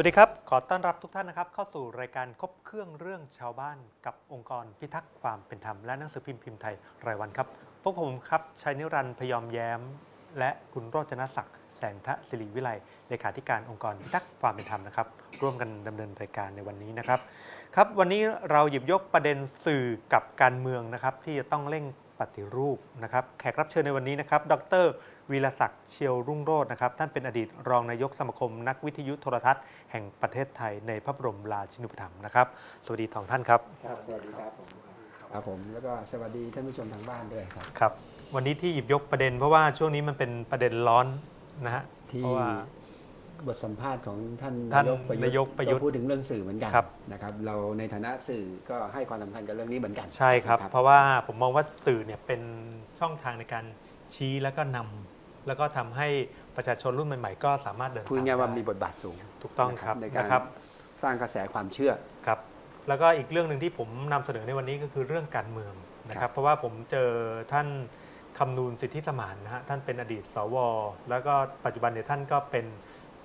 วัสดีครับ ขอต้อนรับทุกท่านนะครับ เข้าสู่รายการครบเครื่องเรื่องชาวบ้านกับองค์กรพิทักษ์ความเป็นธรรมและหนังสือพิมพ์พิมพ์ไทยรายวันครับ พวกผมครับชัยนิรันดร์พยอมแย้ม และคุณโรจนศักดิ์แสงทะศิริวิไลเลขาธิการองค์กรพิทักษ์ความเป็นธรรมนะครับ ร่วมกันดำเนินรายการในวันนี้นะครับ ครับ วันนี้เราหยิบยกประเด็นสื่อกับการเมืองนะครับ ที่จะต้องเร่ง ปฏิรูปนะครับแขกรับเชิญในวันนี้นะครับ ดรวีรศักดิ์เชียวรุ่งโรจน์นะครับ ท่านเป็นอดีตรองนายกสมาคม นักวิทยุโทรทัศน์แห่งประเทศไทยในพระบรมราชินูปถัมภ์นะครับ สวัสดีสองท่านครับครับสวัสดีครับผมครับผมแล้วก็สวัสดีท่านผู้ชมทางบ้านด้วยครับครับ วันนี้ที่หยิบยกประเด็นเพราะว่าช่วงนี้มันเป็นประเด็นร้อนนะฮะที่เพราะว่า บทสัมภาษณ์ของท่านท่านนายกประยุทธ์นายกประยุทธ์ก็พูดถึงเรื่องสื่อเหมือนกันครับนะครับ เราในฐานะสื่อก็ให้ความสำคัญกับเรื่องนี้เหมือนกันใช่ครับนะเพราะว่าผมมองว่าสื่อเนี่ยเป็นช่องทางในการชี้แล้วก็นำแล้วก็ทำให้ประชาชนรุ่นใหม่ๆ ก็สามารถเดินพูดตามง่ายๆว่าได้มีบทบาทสูงถูกต้องครับในการนะครับสร้างกระแสความเชื่อครับแล้วก็อีกเรื่องหนึ่งที่ผมนำเสนอในวันนี้ก็คือเรื่องการเมืองนะคครัรับบเพราะว่าผมเจอท่านคำนูนสิทธิสมานนะฮะท่านเป็นอดีตสว แล้วก็ปัจจุบันเนี่ยท่านก็เป็น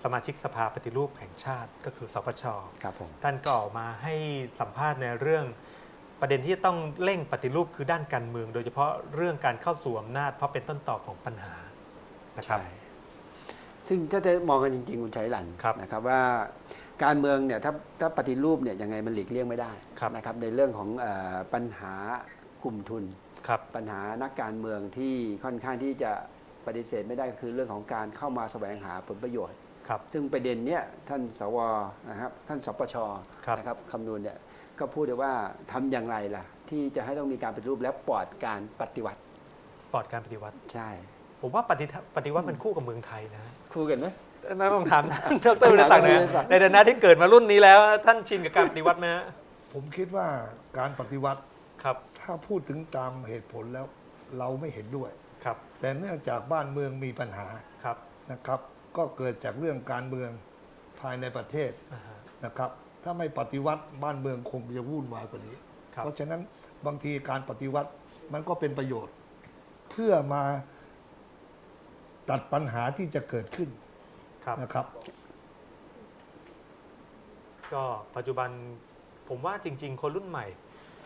สมาชิกสภาปฏิรูปแห่งชาติก็คือสปชครับผมท่านก็ออกมาให้สัมภาษณ์ในเรื่องประเด็นที่ต้องเร่งปฏิรูปคือด้านการเมือง โดยเฉพาะเรื่องการเข้าสู่อำนาจเพราะเป็นต้นต่อของปัญหานะครับใช่ซึ่งถ้าจะมองกันจริงๆคุณชัยหลันครับนะครับว่าการเมืองเนี่ยถ้าถ้าปฏิรูปเนี่ยยังไงมันหลีกเลี่ยงไม่ได้ครับนะครับในเรื่องของเออปัญหากลุ่มทุนครับปัญหานักการเมืองที่ค่อนข้างที่จะปฏิเสธไม่ได้ก็คือเรื่องของการเข้ามาแสวงหาผลประโยชน์ ครับ ซึ่งประเด็นเนี้ยท่านสวนะครับท่านสปชครับนะครับคำนวณเนี่ยก็พูดได้ว่าทำอย่างไรล่ะ ที่จะให้ต้องมีการปฏิรูปและปลอดการปฏิวัติปลอดการปฏิวัติ ใช่ผมว่าปฏิทะปฏิวัติมันคู่กับเมืองไทยนะคู่กันไหมไม่ผมถามท่านดรวิรศักดิ์นะถามท่านวิรศักดิ์ในฐานะที่เกิดมารุ่นนี้แล้ว ท่านชินกับการปฏิวัติไหมฮะผมคิดว่าการปฏิวัติครับถ้าพูดถึงตามเหตุผลแล้วเราไม่เห็นด้วย ครับแต่เนื่องจากบ้านเมืองมีปัญหาครับนะครับ ก็เกิดจากเรื่องการเมืองภายในประเทศอ่าฮะนะครับ ถ้าไม่ปฏิวัติบ้านเมืองคงจะวุ่นวายกว่านี้ครับเพราะฉะนั้นบางทีการปฏิวัติมันก็เป็นประโยชน์ เพื่อมาตัดปัญหาที่จะเกิดขึ้นครับนะครับ ก็ปัจจุบันผมว่าจริง ๆ คนรุ่นใหม่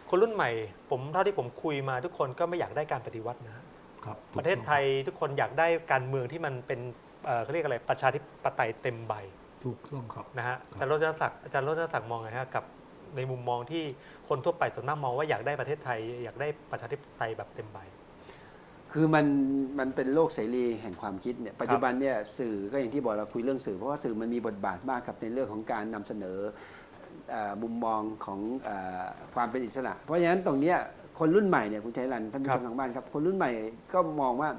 คนรุ่นใหม่ ผมเท่าที่ผมคุยมาทุกคนก็ไม่อยากได้การปฏิวัตินะฮะครับประเทศไทยทุกคนอยากได้การเมืองที่มันเป็น เอ่อเขาเรียกอะไรประชาธิปไตยเต็มใบถูกต้องครับ นะฮะครับอาจารย์โรจนศักดิ์อาจารย์โรจนศักดิ์มองไงฮะกับในมุมมองที่คนทั่วไปส่วนมากมองว่าอยากได้ประเทศไทย อยากได้ประชาธิปไตยแบบเต็มใบ คือมันมันเป็นโลกเสรีแห่งความคิดเนี่ยปัจจุบันเนี่ยสื่อก็อย่างที่บอกเราคุยเรื่องสื่อ เพราะว่าสื่อมันมีบทบาทมากกับในเรื่องของการนำเสนอเอ่อมุมมองของเออความเป็นอิสระ เพราะฉะนั้นตรงเนี้ยคนรุ่นใหม่เนี่ยคุณชัยรันท่านผู้ครัชบมทางบ้านครับ คนรุ่นใหม่ก็มองว่า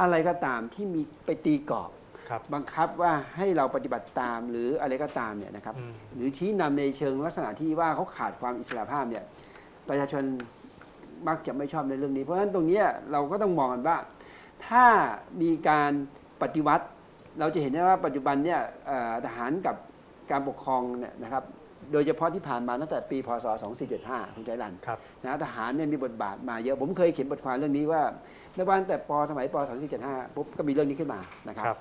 อะไรก็ตามที่มีไปตีกรอบ ครับบังคับว่าให้เราปฏิบัติตามหรืออะไรก็ตามเนี่ยนะครับอืม หรือชี้นำในเชิงลักษณะที่ว่าเขาขาดความอิสระภาพเนี่ยประชาชนมักจะไม่ชอบในเรื่องนี้ เพราะฉะนั้นตรงเนี้ยเราก็ต้องมองกันว่า ถ้ามีการปฏิวัติ เราจะเห็นได้ว่าปัจจุบันเนี่ยเอ่อทหารกับการปกครองเนี่ยนะครับโดยเฉพาะที่ผ่านมาตั้งแต่ปีพศ 2475คุณใจรัน ครับ นะทหารเนี่ยมีบทบาทมาเยอะ ผมเคยเขียนบทความเรื่องนี้ว่าไม่ว่าตั้งแต่ปสมัยป 2475 ปุ๊บก็มีเรื่องนี้ขึ้นมานะครับ ครับ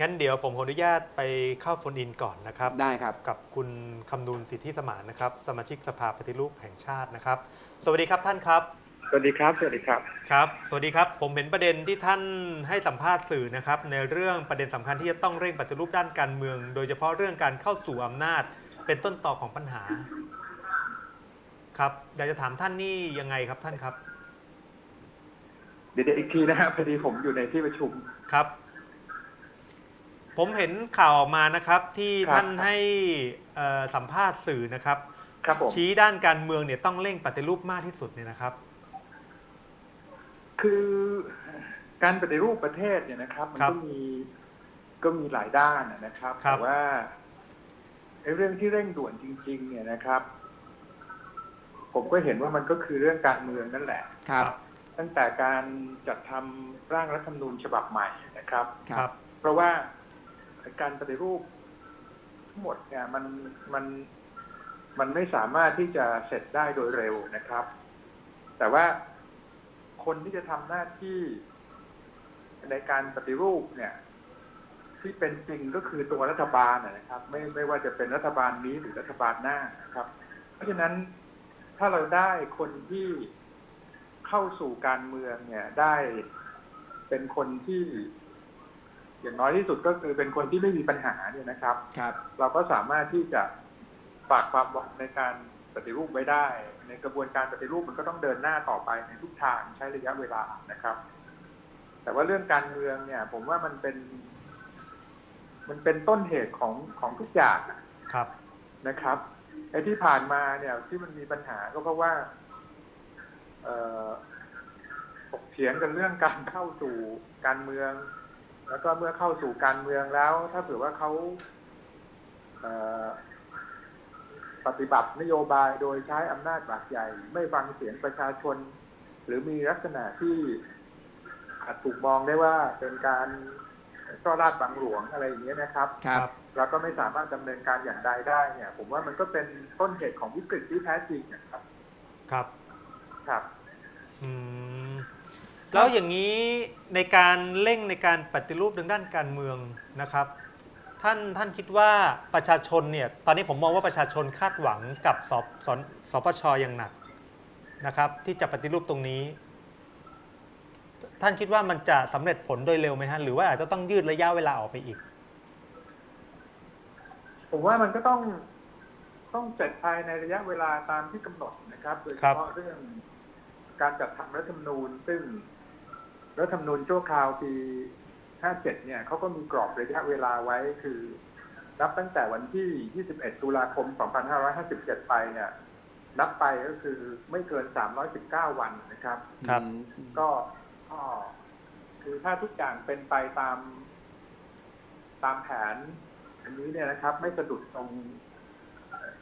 งั้นเดี๋ยวผมขออนุญาตไปเข้าโฟนอินก่อนนะครับ ได้ครับ กับคุณคำนูนสิทธิสมานนะครับ สมาชิกสภาปฏิรูปแห่งชาตินะครับ สวัสดีครับท่านครับ สวัสดีครับ สวัสดีครับ ครับ สวัสดีครับ ผมเห็นประเด็นที่ท่านให้สัมภาษณ์สื่อนะครับ ในเรื่องประเด็นสำคัญที่จะต้องเร่งปฏิรูปด้านการเมือง โดยเฉพาะเรื่องการเข้าสู่อำนาจ เป็นต้นต่อของปัญหา ครับอยากจะถามท่านนี่ยังไงครับท่านครับ เดี๋ยวเดี๋ยวอีกทีนะฮะพอดีผมอยู่ในที่ประชุม ครับ ผมเห็นข่าวออกมานะครับที่ครับ ท่านให้เอ่อสัมภาษณ์สื่อนะครับ ครับผม ชี้ด้านการเมืองเนี่ยต้องเร่งปฏิรูปมากที่สุดเนี่ยนะครับ คือการปฏิรูปประเทศเนี่ยนะครับ มันครับก็มีก็มีหลายด้านนะครับครับ แต่ว่าไอ้เรื่องที่เร่งด่วนจริง ๆ เนี่ยนะครับ ผมก็เห็นว่ามันก็คือเรื่องการเมืองนั่นแหละ ครับ ตั้งแต่การจัดทำร่างรัฐธรรมนูญฉบับใหม่นะครับ ครับ เพราะว่า การปฏิรูปทั้งหมดเนี่ยมันมันมันไม่สามารถที่จะเสร็จได้โดยเร็วนะครับ แต่ว่าคนที่จะทำหน้าที่ในการปฏิรูปเนี่ยที่เป็นจริงก็คือตัวรัฐบาลนะครับ ไม่ไม่ว่าจะเป็นรัฐบาลนี้หรือรัฐบาลหน้านะครับ เพราะฉะนั้นถ้าเราได้คนที่เข้าสู่การเมืองเนี่ยได้เป็นคนที่ อย่างน้อยที่สุดก็คือเป็นคนที่ไม่มีปัญหาเนี่ยนะครับ ครับ เราก็สามารถที่จะฝากความหวังในการปฏิรูปไว้ได้ ในกระบวนการปฏิรูปมันก็ต้องเดินหน้าต่อไปในทุกทางใช้ระยะเวลานะครับ แต่ว่าเรื่องการเมืองเนี่ย ผมว่ามันเป็น มันเป็นต้นเหตุของของทุกอย่างครับนะครับไอ้ที่ผ่านมาเนี่ยที่มันมีปัญหาก็เพราะว่า เอ่อถกเถียงกันเรื่องการเข้าสู่การเมือง แล้วก็เมื่อเข้าสู่การเมืองแล้ว ถ้าเผื่อว่าเขาเอ่อปฏิบัตินโยบายโดยใช้อำนาจบาดใหญ่ ไม่ฟังเสียงประชาชน หรือมีลักษณะที่อาจถูกมองได้ว่าเป็นการช่อราดบังหลวงอะไรอย่างเงี้ยนะครับครับเราก็ไม่สามารถดำเนินการอย่างใดได้เนี่ย ผมว่ามันก็เป็นต้นเหตุของวิกฤตที่แท้จริงนะครับ ครับ ครับ อืม แล้วอย่างนี้ในการเร่งในการปฏิรูปทางด้านการเมืองนะครับ ท่านท่านคิดว่าประชาชนเนี่ยตอนนี้ผมมองว่าประชาชนคาดหวังกับสบสสปชอย่างหนักนะครับ ที่จะปฏิรูปตรงนี้ ท่านคิดว่ามันจะสำเร็จผลโดยเร็วไหมฮะหรือว่าอาจจะต้องยืดระยะเวลาออกไปอีก ผมว่ามันก็ต้องต้องเสร็จภายในระยะเวลาตามที่กำหนดนะครับโดยเฉพาะเรื่องการจัดทำรัฐธรรมนูญซึ่ง รัฐธรรมนูญชั่วคราวปี 57 เนี่ยเขาก็มีกรอบระยะเวลาไว้คือ นับตั้งแต่วันที่ 21 ตุลาคม 2557 ไปเนี่ยนับไปก็คือไม่เกิน 319 วันนะครับครับก็ก็คือถ้าทุกอย่างเป็นไปตาม ตามแผน อันนี้เนี่ยนะครับ ไม่สะดุดตรง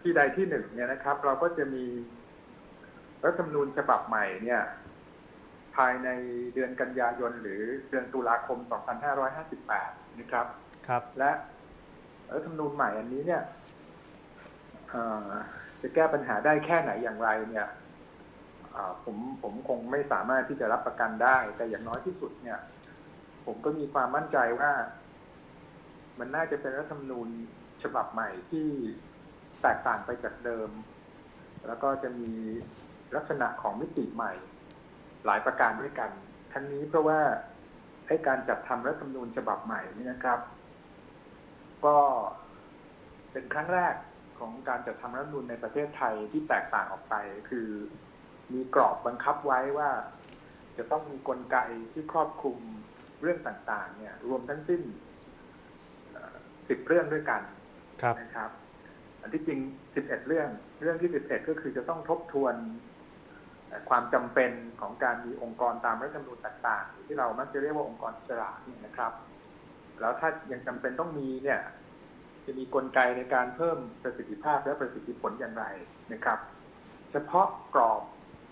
ที่ใดที่หนึ่งเนี่ยนะครับ เราก็จะมีรัฐธรรมนูญฉบับใหม่เนี่ย ภายในเดือนกันยายน หรือเดือนตุลาคม 2558 นะครับ ครับ และรัฐธรรมนูญใหม่อันนี้เนี่ยเอ่อจะแก้ปัญหาได้แค่ไหนอย่างไรเนี่ยเอ่อผมผมคงไม่สามารถที่จะรับประกันได้ แต่อย่างน้อยที่สุดเนี่ย ผมก็มีความมั่นใจว่า มันน่าจะเป็นรัฐธรรมนูญฉบับใหม่ที่แตกต่างไปจากเดิม แล้วก็จะมีลักษณะของมิติใหม่ หลายประการด้วยกัน ทั้งนี้เพราะว่าให้การจัดทำรัฐธรรมนูญฉบับใหม่นี่นะครับ ก็เป็นครั้งแรกของการจัดทำรัฐธรรมนูญในประเทศไทยที่แตกต่างออกไป คือมีกรอบบังคับไว้ว่า จะต้องมีกลไกที่ครอบคลุมเรื่องต่าง ๆ เนี่ย รวมทั้งสิ้นสิบเรื่องด้วยกันครับนะครับ อันที่จริง11เรื่อง เรื่องที่11ก็คือจะต้องทบทวนเอ่อ ความจำเป็นของการมีองค์กรตามรัฐธรรมนูญต่างๆ ที่เรามักจะเรียกว่าองค์กรอิสระเนี่ยนะครับ แล้วถ้ายังจำเป็นต้องมีเนี่ย จะมีกลไกในการเพิ่มประสิทธิภาพและประสิทธิผลอย่างไรนะครับ เฉพาะกรอบ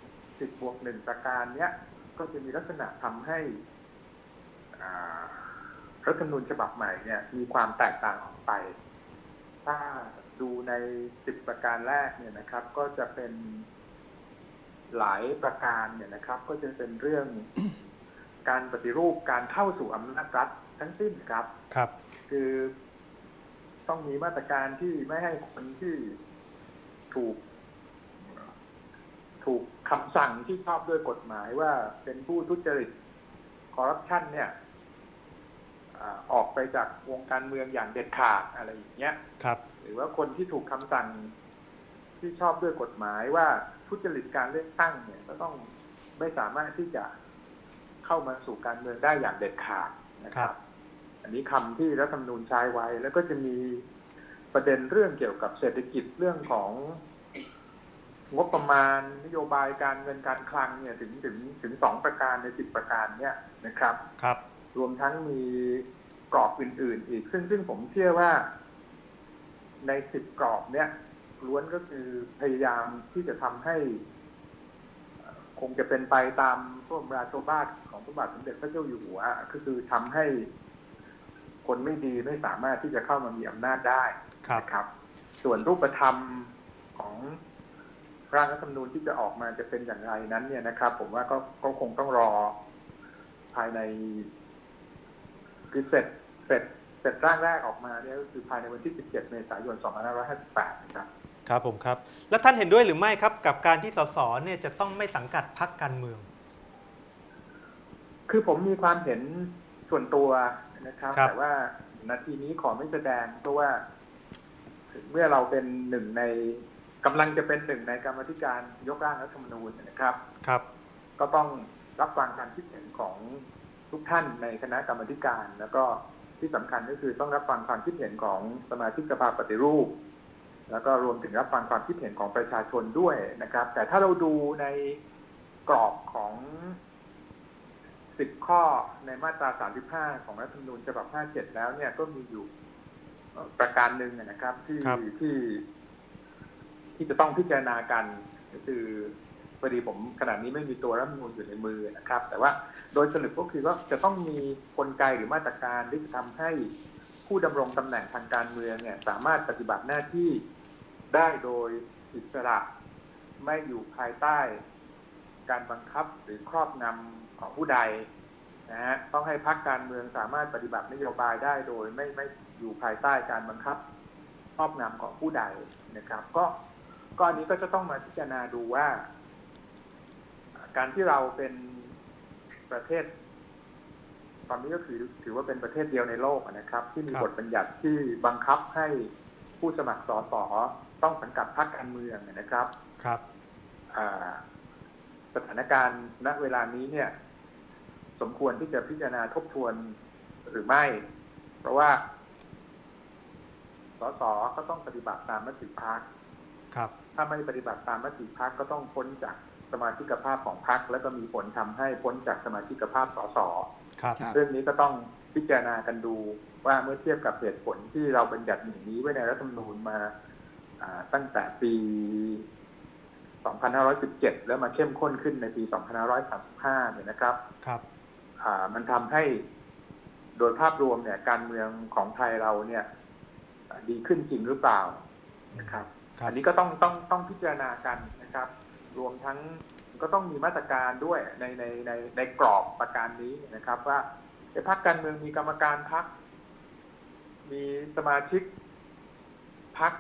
10บบวกหนึ่งประการเนี้ยก็จะมีลักษณะทำให้รัฐธรรมนูญฉบับใหม่เนี่ย มีความแตกต่างออกไป ถ้าดูใน10ประการแรกเนี่ยนะครับ ก็จะเป็น หลายประการเนี่ยนะครับ ก็จะเป็นเรื่องการปฏิรูปการเข้าสู่อำนาจรัฐทั้งสิ้นครับ ครับ คือต้องมีมาตรการที่ไม่ให้คนที่ถูก ถูกคำสั่งที่ชอบด้วยกฎหมายว่าเป็นผู้ทุจริตคอร์รัปชันเนี่ยอาออกไปจากวงการเมืองอย่างเด็ดขาดอะไรอย่างเงี้ย ครับ หรือว่าคนที่ถูกคำสั่งที่ชอบด้วยกฎหมายว่า ทุจริตการเลือกตั้งเนี่ยก็ต้องไม่สามารถที่จะเข้ามาสู่การเมืองได้อย่างเด็ดขาดนะคครัรับบอันนี้คำที่รัฐธรรมนูญใช้ไว้ แล้วก็จะมีประเด็นเรื่องเกี่ยวกับเศรษฐกิจเรื่องของงบประมาณนโยบายการเงินการคลังเนี่ยถึงถึงถึงสองประการในสิบประการเนี่ยนะครับครับ รวมทั้งมีกรอบอื่น ๆ อีกซึ่งซึ่งผมเชื่อว่า ในสิบกรอบเนี่ย ล้วนก็คือพยายามที่จะทำให้เอ่อคงจะเป็นไปตามพระบรมราโชวาทของพระบาทสมเด็จพระเจ้าอยู่หัวก็คือทำให้คนไม่ดีไม่สามารถที่จะเข้ามามีอำนาจได้ครับนะครับ ส่วนรูปธรรมของร่างรัฐธรรมนูญที่จะออกมาจะเป็นอย่างไรนั้น เนี่ยนะครับ ผมว่าก็ก็คงต้องรอภายในคือเสร็จเสร็จเสเสร็จร่างแรกออกมาเนี่ยก็คือภายในวันที่ 17 เมษายน 2558 นะครับ ครับผมครับ แล้วท่านเห็นด้วยหรือไม่ครับ กับการที่สสเนี่ยจะต้องไม่สังกัดพรรคการเมือง คือผมมีความเห็นส่วนตัวนะครับครับแต่ว่านาทีนี้ขอไม่แสดงเพราะว่าเมื่อเราเป็นหนึ่งในกำลังจะเป็นหนึ่งในกรรมาธิการยกร่างรัฐธรรมนูญนะครับครับ ก็ต้องรับฟังความคิดเห็นของทุกท่านในคณะกรรมาธิการ แล้วก็ที่สำคัญก็คือต้องรับฟังความคิดเห็นของสมาชิกสภาปฏิรูป แล้วก็รวมถึงรับฟังความคิดเห็นของประชาชนด้วยนะครับ แต่ถ้าเราดูในกรอบของ10ข้อในมาตรา 35 ของรัฐธรรมนูญฉบับ 57 แล้วเนี่ยก็มีอยู่เอ่อประการหนึ่งนะครับ ที่ครับที่ที่จะต้องพิจารณากันก็คือพอดีผมขณะนี้ไม่มีตัวรัฐธรรมนูญอยู่ในมือนะครับ แต่ว่าโดยสรุปก็คือว่าจะต้องมีกลไกหรือมาตรการที่จะทำให้ผู้ดำรงตำแหน่งทางการเมืองเนี่ย สามารถปฏิบัติหน้าที่ ได้โดยอิสระ ไม่อยู่ภายใต้ การบังคับหรือครอบงำของผู้ใดนะฮะต้องให้พรรคการเมืองสามารถปฏิบัตินโยบายได้โดย ไม่ไม่อยู่ภายใต้การบังคับครอบงำของผู้ใดนะครับ ก็ก็อันนี้ก็จะต้องมาพิจารณาดูว่า การที่เราเป็นประเทศตอนนี้ก็คือถือว่าเป็นประเทศเดียวในโลกนะครับ ที่มีครับบทบัญญัติที่บังคับให้ผู้สมัครสส ต้องสังกัดพรรคการเมืองนะครับครับอ่าสถานการณ์ณเวลานี้เนี่ย สมควรที่จะพิจารณาทบทวนหรือไม่ เพราะว่าสสก็ต้องปฏิบัติตามมติพักครับ ถ้าไม่ปฏิบัติตามมติพักก็ต้องพ้นจากสมาชิกภาพของพักแล้วก็มีผลทำให้พ้นจากสมาชิกภาพสสครับครับเรื่องนี้ก็ต้องพิจารณากันดูว่าเมื่อเทียบกับเหตุผลที่เราบัญญัติอย่างนี้ไว้ในรัฐธรรมนูญมาอ่า ตั้งแต่ปี 2517 แล้วมาเข้มข้นขึ้นในปี 2535 เนี่ยนะครับครับอ่ามันทำให้โดยภาพรวมเนี่ย การเมืองของไทยเราเนี่ยอ่าดีขึ้นจริงหรือเปล่านะครับครับอันนี้ก็ต้องต้องต้องพิจารณากันนะครับ รวมทั้งก็ต้องมีมาตรการด้วยในในในในกรอบประการนี้นะครับ ว่าไอ้พักการเมืองมีกรรมการพักมีสมาชิกพัก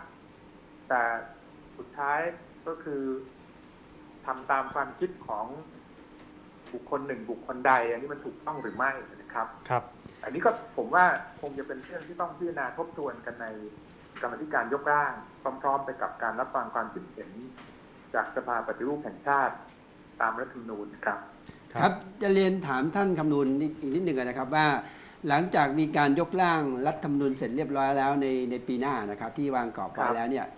แต่สุดท้ายก็คือทำตามความคิดของบุคคลหนึ่งบุคคลใด อันนี้มันถูกต้องหรือไม่นะครับครับ อันนี้ก็ผมว่าคงจะเป็นเรื่องที่ต้องพิจารณาทบทวนกันในกรรมธิการยกร่าง พร้อมๆไปกับการรับฟังความคิดเห็น จากสภาปฏิรูปแห่งชาติตามรัฐธรรมนูญครับ ครับจะเรียนถามท่านคำนูนนิดอีกนิดหนึ่งนะครับว่า หลังจากมีการยกร่างรัฐธรรมนูญเสร็จเรียบร้อยแล้วในในปีหน้านะครับ ที่วางกรอบไว้ครับแล้วเนี่ยเอ่อ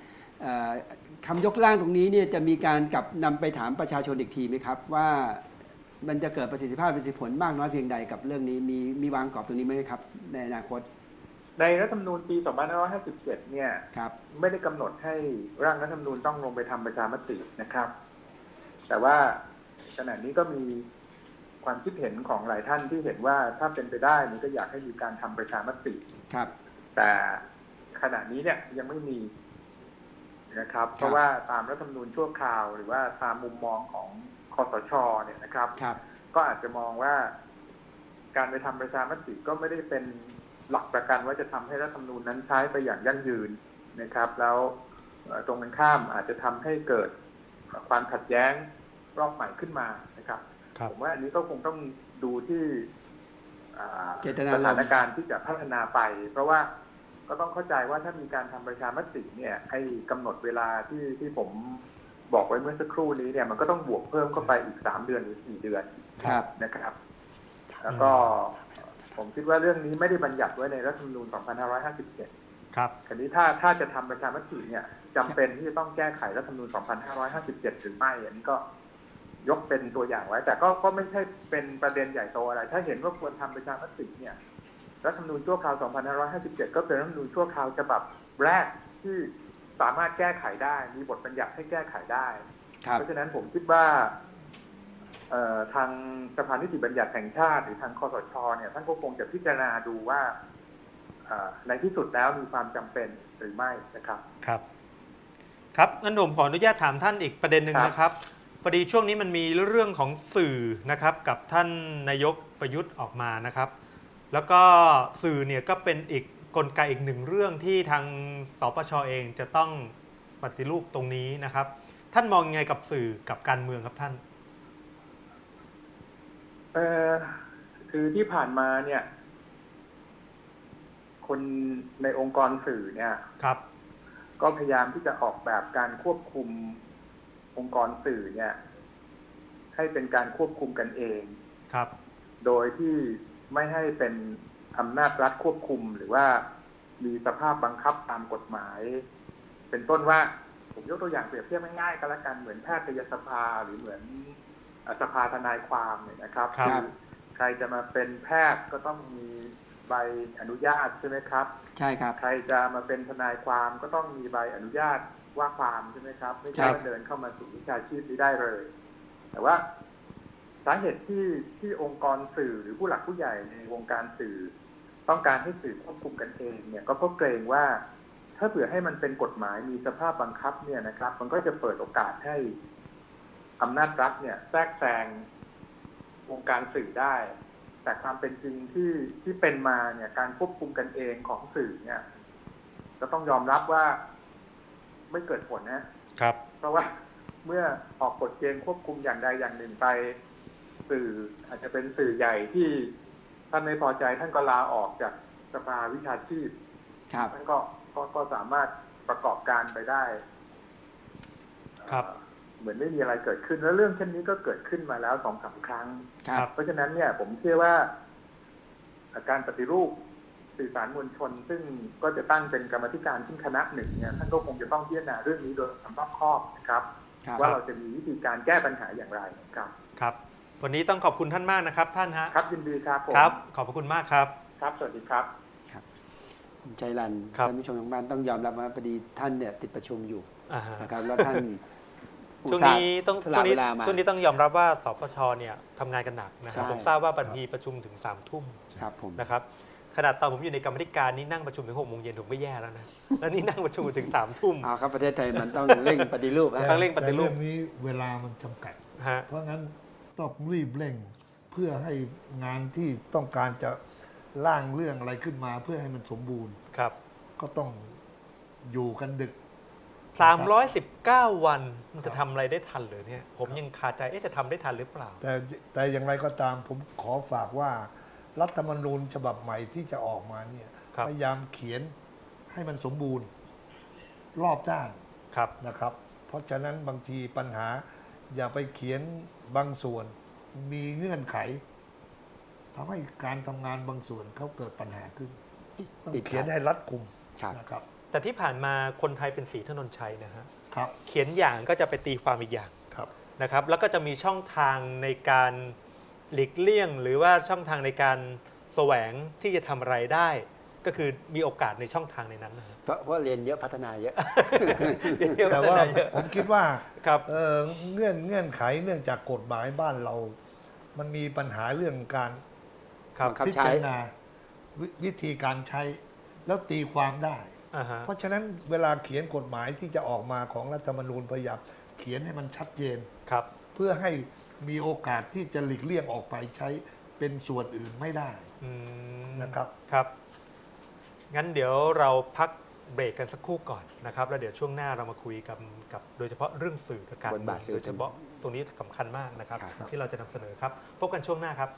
คำยกร่างตรงนี้เนี่ยจะมีการกลับนำไปถามประชาชนอีกทีไหมครับ ว่ามันจะเกิดประสิทธิภาพประสิทธิผลมากน้อยเพียงใดกับเรื่องนี้มีมีวางกรอบตรงนี้ไหมครับ ในอนาคต ในรัฐธรรมนูญปี 2557 เนี่ยครับไม่ได้กำหนดให้ร่างรัฐธรรมนูญต้องลงไปทำประชามตินะครับ แต่ว่าขณะนี้ก็มีความคิดเห็นของหลายท่านที่เห็นว่าถ้าเป็นไปได้มันก็อยากให้มีการทำประชามติครับ แต่ขณะนี้เนี่ยยังไม่มี นะครับ เพราะว่าตามรัฐธรรมนูญชั่วคราว หรือว่าตามมุมมองของคอสชเนี่ยนะครับครับก็อาจจะมองว่า การไปทำประชามติก็ไม่ได้เป็นหลักประกันว่าจะทำให้รัฐธรรมนูญนั้นใช้ไปอย่างยั่งยืนนะครับ แล้วเอ่อตรงกันข้ามอาจจะทำให้เกิดความขัดแย้งรอบใหม่ขึ้นมานะครับครับผมว่าอันนี้ก็คงต้องดูที่อ่าเจตนารมณ์สถานการณ์ที่จะพัฒนาไป เพราะว่า ก็ต้องเข้าใจว่าถ้ามีการทำประชามติเนี่ยไอ้กำหนดเวลาที่ที่ผมบอกไว้เมื่อสักครู่นี้เนี่ยมันก็ต้องบวกเพิ่มเข้าไปอีกสามเดือนหรือสี่เดือนครับนะครับ แล้วก็ผมคิดว่าเรื่องนี้ไม่ได้บัญญัติไว้ในรัฐธรรมนูญ 2557 ครับคราวนี้ถ้าถ้าจะทำประชามติเนี่ยจำเป็นที่จะต้องแก้ไขรัฐธรรมนูญ 2557 หรือไม่อันนี้ก็ยกเป็นตัวอย่างไว้ แต่ก็ก็ไม่ใช่เป็นประเด็นใหญ่โตอะไร ถ้าเห็นว่าควรทำประชามติเนี่ย รัฐธรรมนูญชั่วคราว 2557 ก็เป็นรัฐธรรมนูญชั่วคราวฉบับแรกที่สามารถแก้ไขได้ มีบทบัญญัติให้แก้ไขได้ครับเพราะฉะนั้นผมคิดว่าเอ่อทางสภานิติบัญญัติแห่งชาติ หรือทางคอสชเนี่ยท่านก็คงจะพิจารณาดูว่าเอ่อในที่สุดแล้วมีความจำเป็นหรือไม่นะครับครับครับงั้นผมขออนุญาตถามท่านอีกประเด็นหนึ่งครับนะครับพอดีช่วงนี้มันมีเรื่องของสื่อนะครับกับท่านนายกประยุทธ์ออกมานะครับ แล้วก็สื่อเนี่ยก็เป็นอีกกลไกอีกหนึ่งเรื่องที่ทางสปชเองจะต้องปฏิรูปตรงนี้นะครับ ท่านมองยังไงกับสื่อกับการเมืองครับท่านเออคือที่ผ่านมาเนี่ย คนในองค์กรสื่อเนี่ยครับ ก็พยายามที่จะออกแบบการควบคุมองค์กรสื่อเนี่ย ให้เป็นการควบคุมกันเองครับ โดยที่ ไม่ให้เป็นอำนาจรัฐควบคุมหรือว่ามีสภาพบังคับตามกฎหมาย เป็นต้นว่าผมยกตัวอย่างเปรียบเทียบง่ายๆก็แล้วกันเหมือนแพทยสภาหรือเหมือนเอ่อสภาทนายความเนี่ยนะครับครับอใครจะมาเป็นแพทย์ก็ต้องมีใบอนุญาตใช่ไหมครับ ใช่ครับ ใครจะมาเป็นทนายความก็ต้องมีใบอนุญาตว่าความใช่ไหมครับ ไม่ใช่ครับว่าเดินเข้ามาสู่วิชาชีพนี้ได้เลย แต่ว่าสาเหตุที่ที่องค์กรสื่อหรือผู้หลักผู้ใหญ่ในวงการสื่อ ต้องการให้สื่อควบคุมกันเองเนี่ยก็เพราะเกรงว่า ถ้าเผื่อให้มันเป็นกฎหมายมีสภาพบังคับเนี่ยนะครับ มันก็จะเปิดโอกาสให้อำนาจรัฐเนี่ยแทรกแซงวงการสื่อได้ แต่ความเป็นจริงที่ที่เป็นมาเนี่ยการควบคุมกันเองของสื่อเนี่ยก็ต้องยอมรับว่าไม่เกิดผลนะครับ เพราะว่าเมื่อออกกฎเกณฑ์ควบคุมอย่างใดอย่างหนึ่งไป สื่อ อาจจะเป็นสื่อใหญ่ที่ท่านไม่พอใจท่านก็ลาออกจากสภาวิชาชีพครับ ท่านก็ก็ก็สามารถประกอบการไปได้ครับเอ่อเหมือนไม่มีอะไรเกิดขึ้นแล้วเรื่องเช่นนี้ก็เกิดขึ้นมาแล้วสองสามครั้ง ครับ เพราะฉะนั้นเนี่ยผมเชื่อว่าการปฏิรูปสื่อสารมวลชน ซึ่งก็จะตั้งเป็นกรรมธิการขึ้นคณะหนึ่งเนี่ยท่านก็คงจะต้องพิจารณาเรื่องนี้โดยความรอบคอบนะครับ ครับ ว่าเราจะมีวิธีการแก้ปัญหาอย่างไรครับ ครับ วันนี้ต้องขอบคุณท่านมากนะครับ ท่านฮะครับยินดีครับผมครับ ขอบพระคุณมากครับ ครับ สวัสดีครับคุณใจรันครับท่านผู้ชมทางบ้านต้องยอมรับว่าพอดีท่านเนี่ยติดประชุมอยู่อ่าฮะ นะครับแล้วท่านอุตช่วงส่าห์นี้ต้องสช่ละวงนี้เวลามา ช่วงนี้ต้องยอมรับว่าสปชเนี่ยทำงานกันหนักนะครับ ใช่ ผมทราบว่าบัญชีประชุมถึง3ามทุ่มครับผม นะครับขนาดตอนผมอยู่ในกรรมธิการนี่นั่งประชุมถึงหกโมงเย็นผมไม่แย่แล้วนะแล้วนี่นั่งประชุมถึงสามทุ่ม เอาครับประเทศไทยมันต้องเร่งปฏิรูปนะ ต้องเร่งปฏิรูป แต่เรื่องนี้เวลามันจำกัด ฮะ เพราะงั้น ต้องรีบเร่ง เพื่อให้งานที่ต้องการจะร่างเรื่องอะไรขึ้นมา เพื่อให้มันสมบูรณ์ ครับ ก็ต้องอยู่กันดึก 319 วันมันจะทำอะไรได้ทันเหรือเนี่ย ผมยังคาใจ เอ๊ะจะทำได้ทันหรือเปล่า แต่แต่อย่างไรก็ตามผมขอฝากว่ารัฐธรรมนูญฉบับใหม่ที่จะออกมาเนี่ยครับ พยายามเขียนให้มันสมบูรณ์ รอบด้านครับ นะครับ เพราะฉะนั้นบางทีปัญหา อย่าไปเขียนบางส่วน มีเงื่อนไขทำให้การทำงานบางส่วนเขาเกิดปัญหาขึ้น ต้องติดขัดเขียนให้รัดกุมครับ นะครับ แต่ที่ผ่านมาคนไทยเป็นสีถนนชัยนะฮะครับ เขียนอย่างก็จะไปตีความอีกอย่างครับ นะครับ แล้วก็จะมีช่องทางในการหลีกเลี่ยง หรือว่าช่องทางในการแสวงที่จะทำอะไรได้ ก็คือมีโอกาสในช่องทางในนั้นนะฮะเพราะเพราะเรียนเยอะพัฒนาเยอะ แต่ว่าผมคิดว่าครับเอ่อเงื่อนเงื่อนไขเนื่องจากกฎหมายบ้านเรา มันมีปัญหาเรื่องการครับบังคับพิใช้จารณาวิวิธีการใช้แล้วตีความได้ อ่าฮะเพราะฉะนั้นเวลาเขียนกฎหมายที่จะออกมาของรัฐธรรมนูญพยายามเขียนให้มันชัดเจน ครับ เพื่อให้มีโอกาสที่จะหลีกเลี่ยงออกไปใช้เป็นส่วนอื่นไม่ได้อืมนะครับ ครับ งั้นเดี๋ยวเราพักเบรกกันสักครู่ก่อนนะครับ แล้วเดี๋ยวช่วงหน้าเรามาคุยกับกับโดยเฉพาะเรื่องสื่อกับการบทบาทสื่อโดยเฉพาะตรงนี้สำคัญมากนะครับ ครับ ที่เราจะนำเสนอครับ พบกันช่วงหน้าครับ